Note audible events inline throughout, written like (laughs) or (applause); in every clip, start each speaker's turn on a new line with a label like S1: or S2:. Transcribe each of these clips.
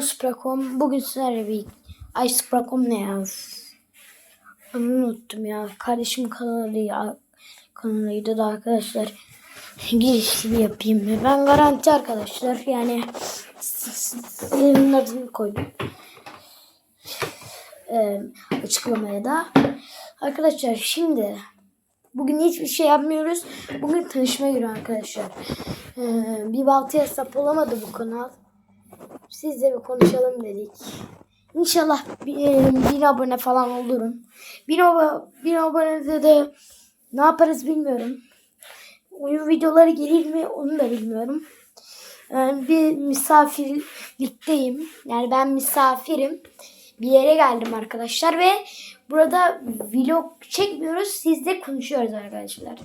S1: Supracom bugün sizlerle bir Ay Supracom ne ya? Onu unuttum ya. Kardeşim kanalı kanalıydı da arkadaşlar. Girişini yapayım mı? Ben garanti arkadaşlar. Yani elimin adını koydum. Ee, açıklamaya da. Arkadaşlar şimdi bugün hiçbir şey yapmıyoruz. Bugün tanışma günü arkadaşlar. Ee, bir baltaya sap olamadı bu kanal. Sizle bir konuşalım dedik. İnşallah bir, e, bin abone falan olurum. Bin, abo bin abonede de ne yaparız bilmiyorum. Oyun videoları gelir mi onu da bilmiyorum. Bir misafirlikteyim. Yani ben misafirim. Bir yere geldim arkadaşlar ve burada vlog çekmiyoruz. Sizle konuşuyoruz arkadaşlar.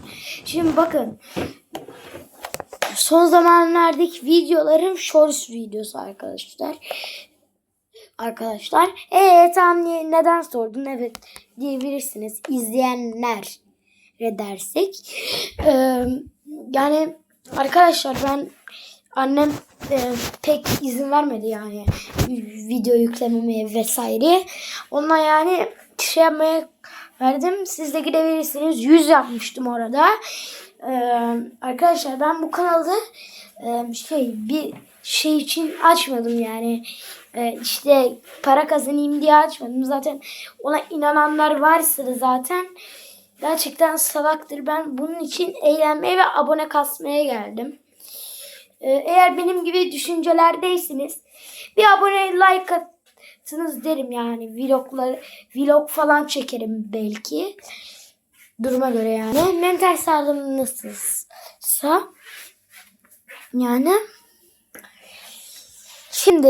S1: Şimdi bakın son zamanlardaki videolarım shorts videosu arkadaşlar. Arkadaşlar. Eee tam neden sordun? Evet diyebilirsiniz. İzleyenler dersek. Ee, yani arkadaşlar ben annem e, pek izin vermedi yani video yüklememeye vesaire. Ondan yani şey yapmaya verdim. Siz de gidebilirsiniz. 100 yapmıştım orada. Arkadaşlar ben bu kanalı e, şey bir şey için açmadım yani. Ee, işte para kazanayım diye açmadım. Zaten ona inananlar varsa da zaten gerçekten salaktır. Ben bunun için eğlenmeye ve abone kasmaya geldim. Ee, eğer benim gibi düşüncelerdeyseniz bir abone like atınız derim yani. Vloglar vlog falan çekerim belki duruma göre yani. Mental sağlığım nasılsa yani şimdi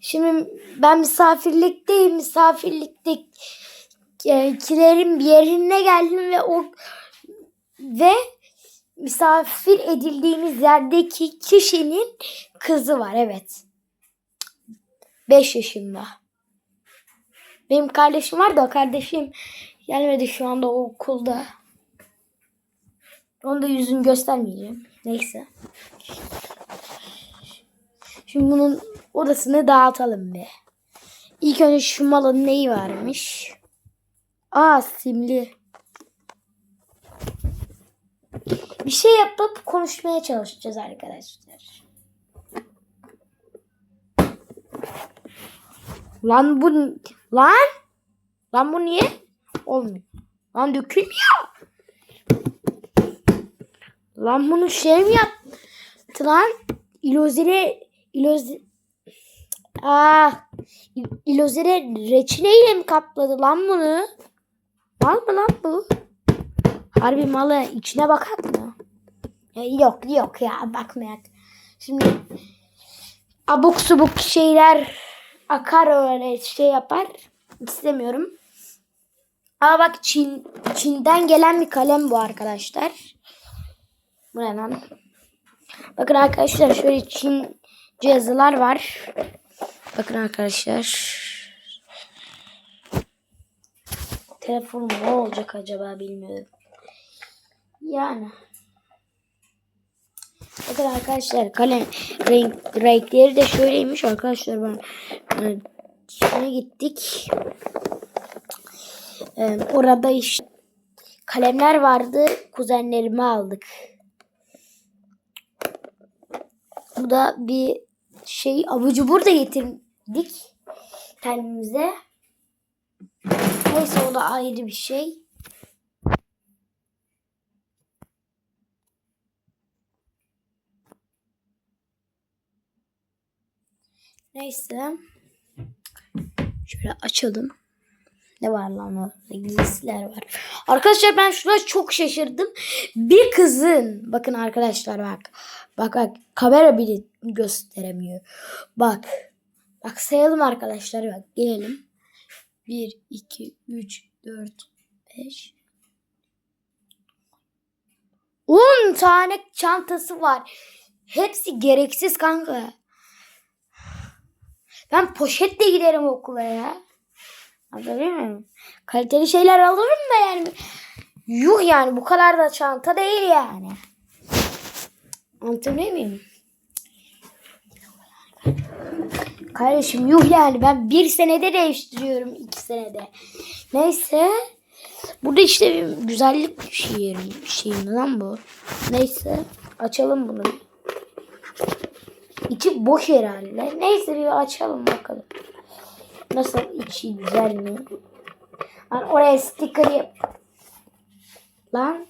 S1: şimdi ben misafirlikteyim. Misafirliktekilerin bir yerine geldim ve o ve misafir edildiğimiz yerdeki kişinin kızı var evet. 5 yaşında. Benim kardeşim var da kardeşim gelmedi şu anda okulda. Onu da yüzünü göstermeyeceğim. Neyse. Şimdi bunun odasını dağıtalım be. İlk önce şu malın neyi varmış? Aa simli. Bir şey yapıp konuşmaya çalışacağız arkadaşlar. Lan bu lan lan bu niye olmuyor? Lan dökülmüyor. Lan bunu şey mi yaptı lan? İlozire ilozi Aa, ilozire reçineyle mi kapladı lan bunu? Mal mı lan bu? Harbi malı içine bakar mı? Ya yok yok ya bakmayak. Şimdi abuk subuk şeyler akar öyle şey yapar. İstemiyorum. Ama bak Çin, Çin'den gelen bir kalem bu arkadaşlar. Bu ne? Bakın arkadaşlar şöyle Çin yazılar var. Bakın arkadaşlar. Telefonum ne olacak acaba bilmiyorum. Yani. Bakın arkadaşlar kalem renk, renkleri de şöyleymiş arkadaşlar ben e, şuna gittik. Orada işte kalemler vardı. Kuzenlerimi aldık. Bu da bir şey avucu burada getirdik kendimize. Neyse o da ayrı bir şey. Neyse. Şöyle açalım. Ne var lan orada? Giysiler var. Arkadaşlar ben şuna çok şaşırdım. Bir kızın bakın arkadaşlar bak. Bak bak kamera bile gösteremiyor. Bak. Bak sayalım arkadaşlar bak gelelim. 1 2 3 4 5 10 tane çantası var. Hepsi gereksiz kanka. Ben poşetle giderim okula ya. Anladın mı? Kaliteli şeyler alırım da yani. Yuh yani bu kadar da çanta değil yani. Anlatabiliyor muyum? Kardeşim yuh yani ben bir senede değiştiriyorum iki senede. Neyse. Burada işte bir güzellik şeyi, şeyi lan bu. Neyse. Açalım bunu. İçi boş herhalde. Neyse bir açalım bakalım. Nasıl içi güzel mi? Lan oraya sticker yap. Lan.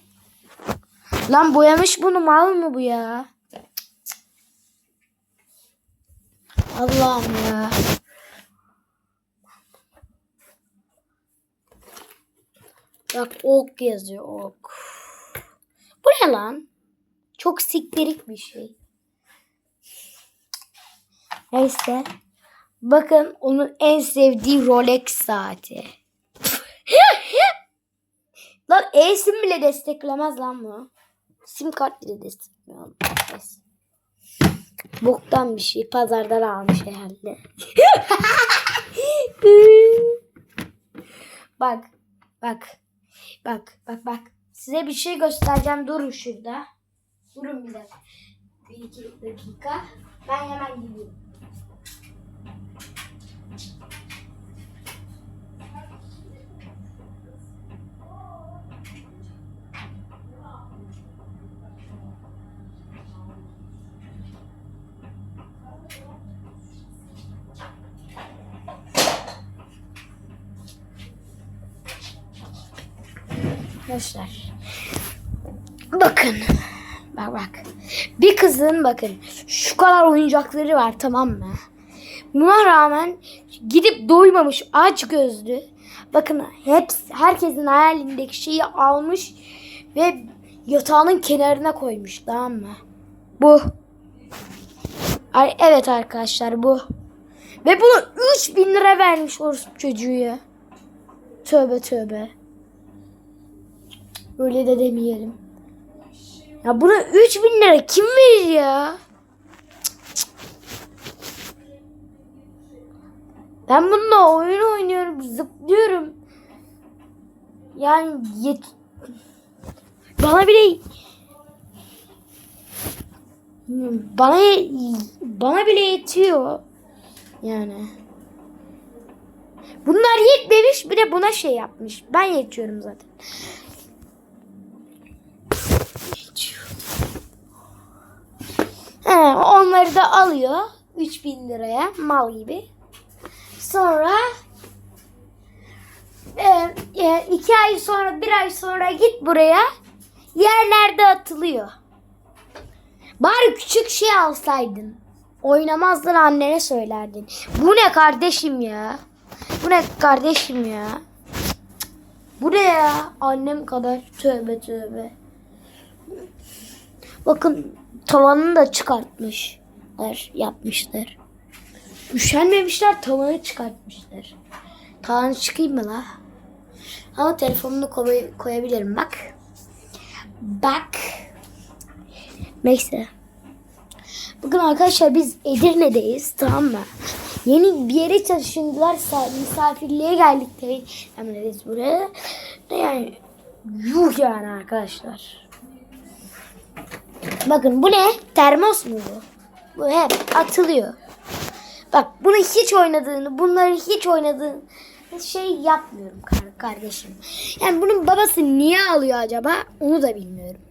S1: Lan boyamış bunu mal mı bu ya? Allah'ım ya. Bak ok yazıyor ok. Bu ne lan? Çok siktirik bir şey. Neyse. Bakın onun en sevdiği Rolex saati. (laughs) lan e-sim bile desteklemez lan bu. Sim kart bile destekliyor. Neyse. Boktan bir şey. Pazardan almış herhalde. (laughs) bak. Bak. Bak. Bak bak. Size bir şey göstereceğim. Durun şurada. Durun bir dakika. Bir iki dakika. Ben hemen gidiyorum. Arkadaşlar. Bakın. Bak bak. Bir kızın bakın şu kadar oyuncakları var tamam mı? Buna rağmen gidip doymamış aç gözlü. Bakın hepsi herkesin hayalindeki şeyi almış ve yatağının kenarına koymuş tamam mı? Bu. Ay, evet arkadaşlar bu. Ve bunu 3000 lira vermiş orospu çocuğu. Tövbe tövbe. Öyle de demeyelim. Ya buna 3000 lira kim verir ya? Ben bununla oyun oynuyorum, zıplıyorum. Yani yet bana bile bana bana bile yetiyor. Yani. Bunlar yetmemiş bir de buna şey yapmış. Ben yetiyorum zaten. He, onları da alıyor 3000 liraya mal gibi. Sonra e, e, iki ay sonra bir ay sonra git buraya yerlerde atılıyor. Bari küçük şey alsaydın. Oynamazdın annene söylerdin. Bu ne kardeşim ya? Bu ne kardeşim ya? Bu ne ya? Annem kadar tövbe tövbe. Bakın tavanını da çıkartmışlar, yapmışlar. Üşenmemişler tavanı çıkartmışlar. Tavanı çıkayım mı la? Ama telefonunu koy koyabilirim bak. Bak. Neyse. Bugün arkadaşlar biz Edirne'deyiz tamam mı? Yeni bir yere taşındılar. Misafirliğe geldik tabii. Emre'deyiz buraya. Yani yuh yani arkadaşlar. Bakın bu ne? Termos mu bu? Bu hep atılıyor. Bak bunu hiç oynadığını, bunları hiç oynadığını şey yapmıyorum kardeşim. Yani bunun babası niye alıyor acaba? Onu da bilmiyorum.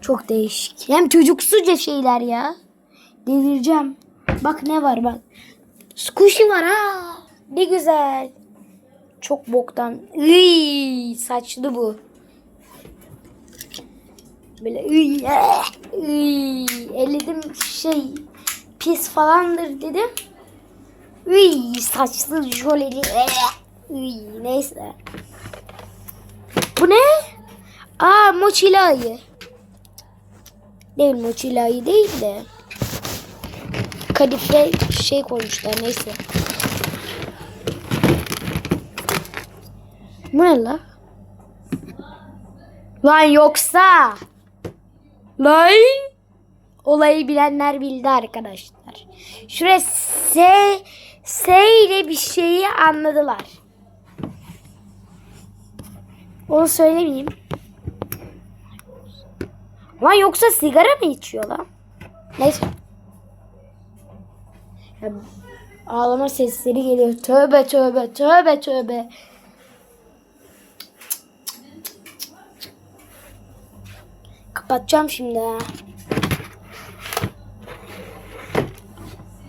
S1: Çok değişik. Hem çocuksuca şeyler ya. Delireceğim. Bak ne var bak. Squishy var ha. Ne güzel. Çok boktan. Iy, saçlı bu. Böyle iy, elledim şey pis falandır dedim. Iy, saçlı jöleli. Iy, neyse. Bu ne? Aa mochila ayı. Değil mochila ayı değil de. Kadife şey koymuşlar neyse. Bu ne la? Lan yoksa. Lan. Olayı bilenler bildi arkadaşlar. Şuraya S, S ile bir şeyi anladılar. Onu söylemeyeyim. Lan yoksa sigara mı içiyor lan? Neyse. Ya, ağlama sesleri geliyor. Tövbe tövbe tövbe tövbe. Kapatacağım şimdi ha.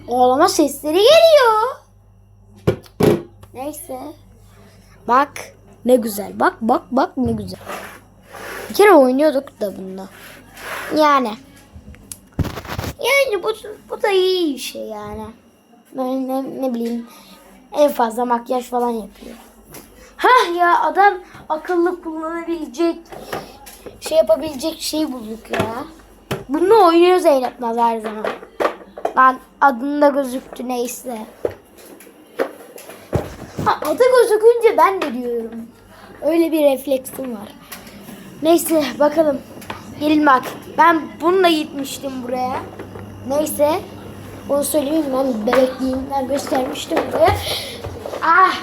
S1: Ağlama sesleri geliyor. Neyse. Bak ne güzel. Bak bak bak ne güzel. Bir kere oynuyorduk da bunda. Yani. Yani bu, bu da iyi bir şey yani. Böyle ne, ne bileyim en fazla makyaj falan yapıyor. Hah ya adam akıllı kullanabilecek şey yapabilecek şey bulduk ya. Bunu oynuyor Zeynep Naz her zaman. Lan adında gözüktü neyse. Ha, adı gözükünce ben de diyorum. Öyle bir refleksim var. Neyse bakalım. Gelin bak. Ben bununla gitmiştim buraya. Neyse. Onu söyleyeyim ben bebekliğimden göstermiştim buraya. Ah.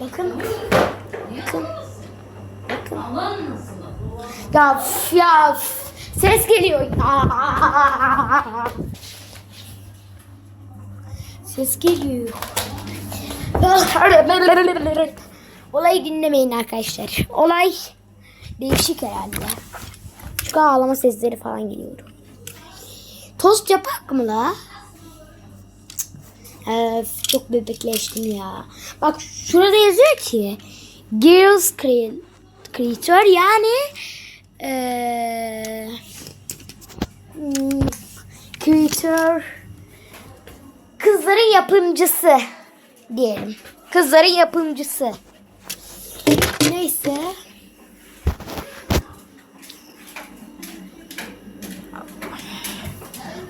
S1: Bakın. Bakın. Ya ya ses geliyor. Ses geliyor. Olayı dinlemeyin arkadaşlar. Olay değişik herhalde. An ağlama sesleri falan geliyor. Tost yapak mı la? Öf, çok bebekleştim ya. Bak şurada yazıyor ki Girls Cre- Creator yani eee hmm, Creator kızların yapımcısı diyelim. Kızların yapımcısı. Neyse.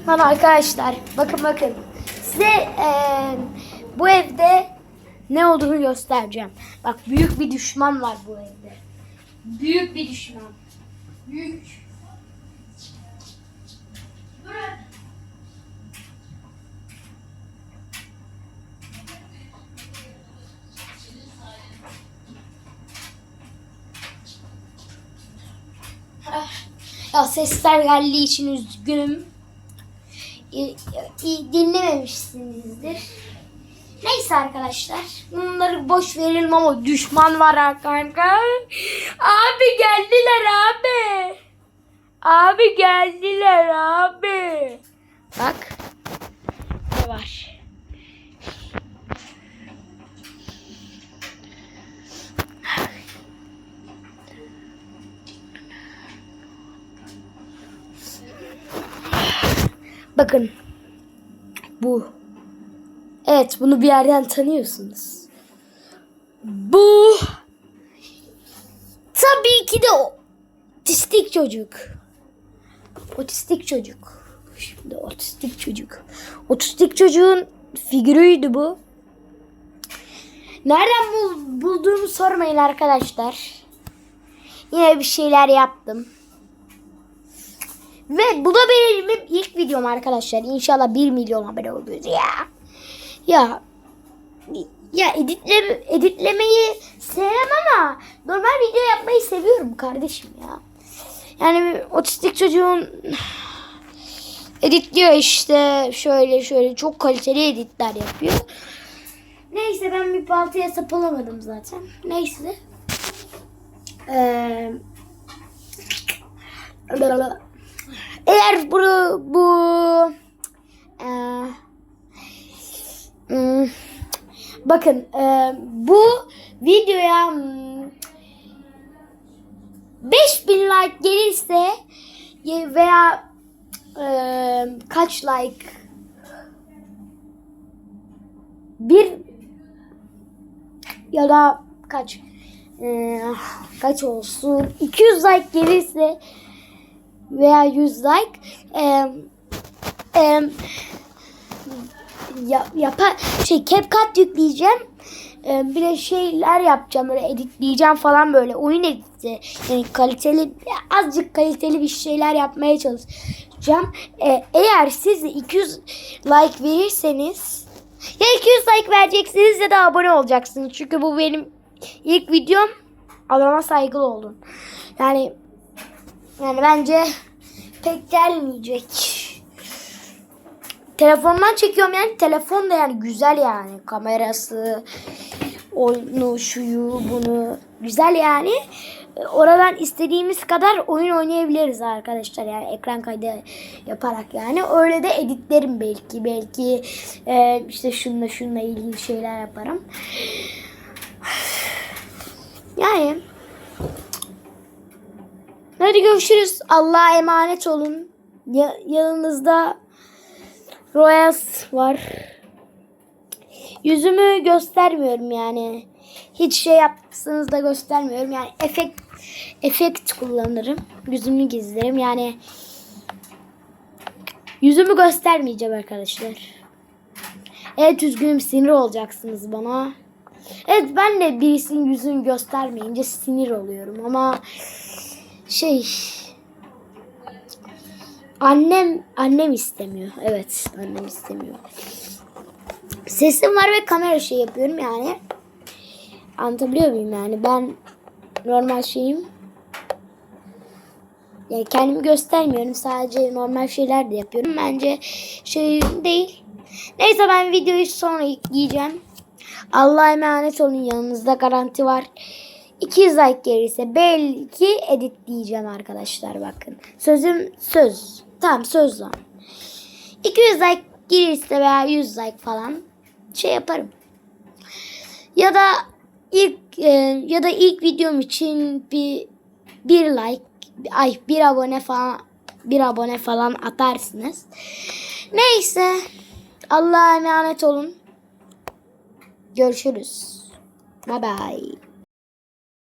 S1: Lan arkadaşlar bakın bakın. Size eee, bu evde ne olduğunu göstereceğim. Bak büyük bir düşman var bu evde. Büyük bir düşman. Büyük. Ah, Ya sesler geldiği için üzgünüm. İyi- dinlememişsinizdir. Neyse arkadaşlar. Bunları boş verelim ama düşman var kanka. Abi geldiler abi. Abi geldiler abi. Bak. Ne var? Bakın. Bu. Evet bunu bir yerden tanıyorsunuz. Bu. Tabii ki de o. Otistik çocuk. Otistik çocuk. Şimdi otistik çocuk. Otistik çocuğun figürüydü bu. Nereden bul- bulduğumu sormayın arkadaşlar. Yine bir şeyler yaptım. Ve bu da benim ilk videom arkadaşlar. İnşallah 1 milyon abone oluruz ya. Ya ya editle, editlemeyi sevmem ama normal video yapmayı seviyorum kardeşim ya. Yani otistik çocuğun editliyor işte şöyle şöyle çok kaliteli editler yapıyor. Neyse ben bir baltaya sap olamadım zaten. Neyse. Ee, eğer bu bu e, hmm, bakın e, bu videoya hmm, 5000 like gelirse veya e, kaç like? Bir ya da kaç? E, kaç olsun? 200 like gelirse veya 100 like e, e, ya, yapa, şey CapCut yükleyeceğim. E, bir de şeyler yapacağım böyle editleyeceğim falan böyle oyun editi. Yani kaliteli azıcık kaliteli bir şeyler yapmaya çalışacağım. E, eğer siz de 200 like verirseniz ya 200 like vereceksiniz ya da abone olacaksınız. Çünkü bu benim ilk videom. Adama saygılı olun. Yani Yani bence pek gelmeyecek. Telefondan çekiyorum yani. Telefon da yani güzel yani. Kamerası, oyunu, şuyu, bunu. Güzel yani. E, Oradan istediğimiz kadar oyun oynayabiliriz arkadaşlar. Yani ekran kaydı yaparak yani. Öyle de editlerim belki. Belki e, işte şununla şununla ilgili şeyler yaparım. Yani Hadi görüşürüz. Allah'a emanet olun. Ya- yanınızda Royals var. Yüzümü göstermiyorum yani. Hiç şey yapsanız da göstermiyorum. Yani efekt efekt kullanırım. Yüzümü gizlerim. Yani yüzümü göstermeyeceğim arkadaşlar. Evet üzgünüm sinir olacaksınız bana. Evet ben de birisinin yüzünü göstermeyince sinir oluyorum ama şey annem annem istemiyor. Evet annem istemiyor. Sesim var ve kamera şey yapıyorum yani. Anlatabiliyor muyum yani ben normal şeyim. Yani kendimi göstermiyorum. Sadece normal şeyler de yapıyorum. Bence şey değil. Neyse ben videoyu sonra yükleyeceğim. Allah'a emanet olun. Yanınızda garanti var. 200 like gelirse belki editleyeceğim arkadaşlar bakın. Sözüm söz. Tamam söz lan. 200 like gelirse veya 100 like falan şey yaparım. Ya da ilk e, ya da ilk videom için bir bir like ay bir abone falan bir abone falan atarsınız. Neyse. Allah'a emanet olun. Görüşürüz. Bye bye.